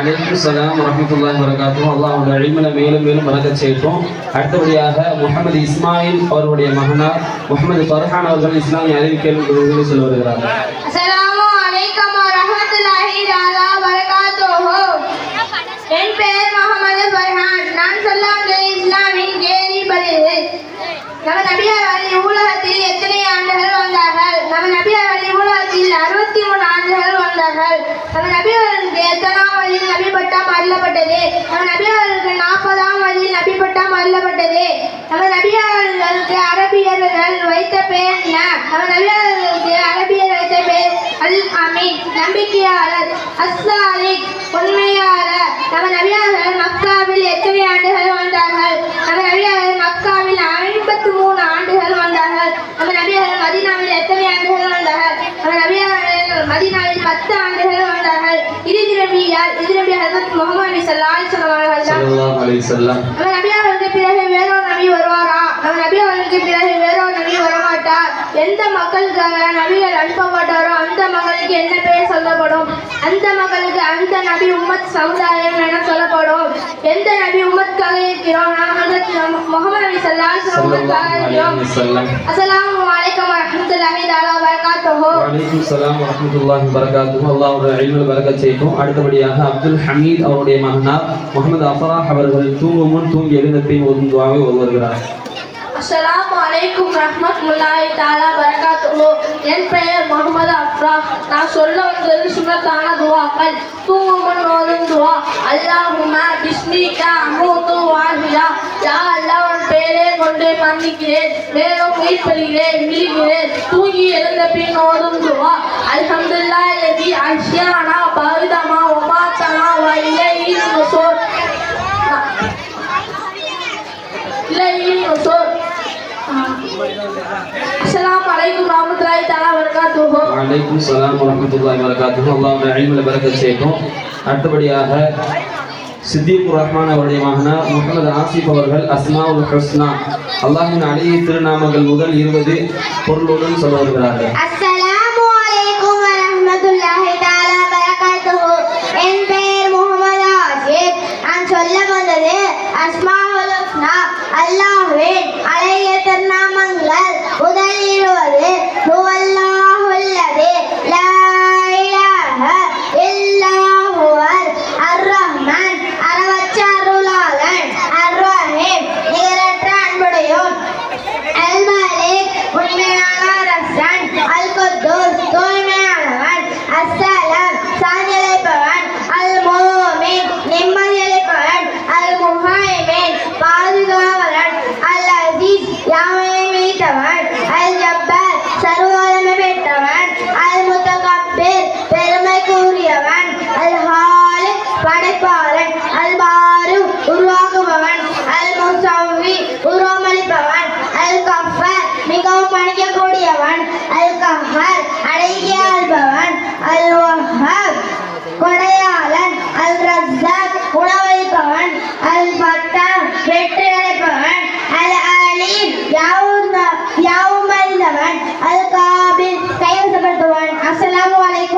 வலைக்கும் சலாம் வரமத்துல்லாஹி வரகாத்தும் அல்லாஹ் அழிமல மேலும் மேலும் வரக்கச் செய்யட்டும். அடுத்தபடியாக முகமது இஸ்மாயில் அவருடைய மகனார் முகமது ஃபர்ஹான் அவர்கள் இஸ்லாமிய அறிவிக்கல் குழுவில் வருகிறார்கள். என் பெயர் முகமது பர்ஹான் நான் சொல்ல வந்த இஸ்லாமின் கேலி பதிவு நம்ம நபியார் வழி உலகத்தில் எத்தனை ஆண்டுகள் வந்தார்கள் நம்ம நபியார் வழி உலகத்தில் அறுபத்தி மூணு ஆண்டுகள் வந்தார்கள் நம்ம நபியாருக்கு எத்தனாம் வழியில் நபி பட்டம் அருளப்பட்டது நம்ம நபியாருக்கு நாற்பதாம் வயதில் நபி பட்டம் அருளப்பட்டது. நம்ம நபியார்களுக்கு அரபியர்கள் வைத்த பெயர் என்ன? நம்ம நபியார்களுக்கு அரபியர் வைத்த பெயர் அல் அமீன். நம்பிக்கையாளர் அஸ்லாலிக் உண்மையாளர். நம்ம நபியார்கள் மக்காவில் எத்தனை ஆண்டுகள் வந்தார்கள் நம்ம நபியார்கள் மக்காவில் ஐம்பத்தி மூணு ஆண்டுகள் வந்தார்கள் நம்ம நபியார்கள் மதினாவில் எத்தனை ஆண்டுகள் வந்தார்கள் நம்ம நபியார்கள் மதினாவில் பத்து ஆண்டுகள் வந்தார்கள் இறுதி நபியார் இறுதி நபி ஹசரத் முகமது சல்லாஹ் ஸல்லல்லாஹு அலைஹி வஸல்லம். நம்ம நபி அவர்களுக்கு பிறகு வேறொரு நபி வருவாரா? நம்ம நபி அவர்களுக்கு பிறகு வேறொரு நபி வரமாட்டார். எந்த மக்களுக்காக நபிகள் அனுப்பப்பட்டாரோ அந்த மக்களுக்கு என்ன பெயர் சொல்லப்படும்? அந்த மக்களுக்கு அந்த நபி உம்மத் சமுதாயம் என சொல்லப்படும். எந்த நபி உம்மத்காக இருக்கிறோம்? நாங்கள் முகமது நபி சல்லாஹ் உம்மத்காக இருக்கிறோம் அஸ்ஸலாமு அலைக்கும் வபரகாத்துஹு வலைக்கும் சலாம் வரமத்துல்லாஹி வரகாத்தும் அல்லாஹ்வுடைய அழிவுகள் வரக்கச் செய்யட்டும். அடுத்தபடியாக அப்துல் ஹமீத் அவருடைய மகனார் முகமது அஃபராஹ் அவர்கள் தூங்கும் முன் தூங்கி எழுந்த பின் ஓதும் வருகிறார் அஸ்லாம் அலைக்கும் ரஹ்மத்துல்லாஹி தாலா பரகாத்துஹு. என் பெயர் முகமது அப்ரா நான் சொல்ல வந்தது சுன்னத்தான துவாக்கள். தூங்கும் முன் ஓதும் துவா. அல்லாஹுமா பிஸ்மிகா அமூது வாஹியா யா அல்லாஹ் உன் பெயரே கொண்டு மன்னிக்கிறேன். மேலும் உயிர் பெறுகிறேன் விழுகிறேன் தூங்கி எழுந்த பின் ஓதும் துவா. அல்ஹம்துல்லா லதி அஷ்யானா பரிதமா ஒமாத்தனா வ இலைஹி நுசூர். வபரகாத்துஹு வலைக்கும் சலாம் வரமத்துல்லாஹி வரகாத்தும் அல்லாஹ்வுடைய அழிமல வரக்கச் செய்யட்டும் அடுத்தபடியாக சித்திகுர் ரஹ்மான் அவருடைய மகனார் முகமது ஆசிப் அவர்கள் அஸ்மாவுல் ஹுஸ்னா. அல்லாஹின் அழகிய திருநாமங்கள் முதல் இருபது பொருளுடன் சொல்ல வருகிறார்கள் என் பெயர் முகமது ஆசிப். நான் சொல்ல வந்தது அஸ்மாவுல் ஹுஸ்னா அல்லாஹ்வின் அழகிய முதல் இருபது ஹுவல்லாஹுல்லதி லா இலாஹ ಅಡಿಗೆ ಕೊಡಿಯವನ್ ಅಲ್ಕಹಾರ್ ಅಡಿಗೆ ಅಲ್ಬವನ್ ಅಲ್ವಹಾರ್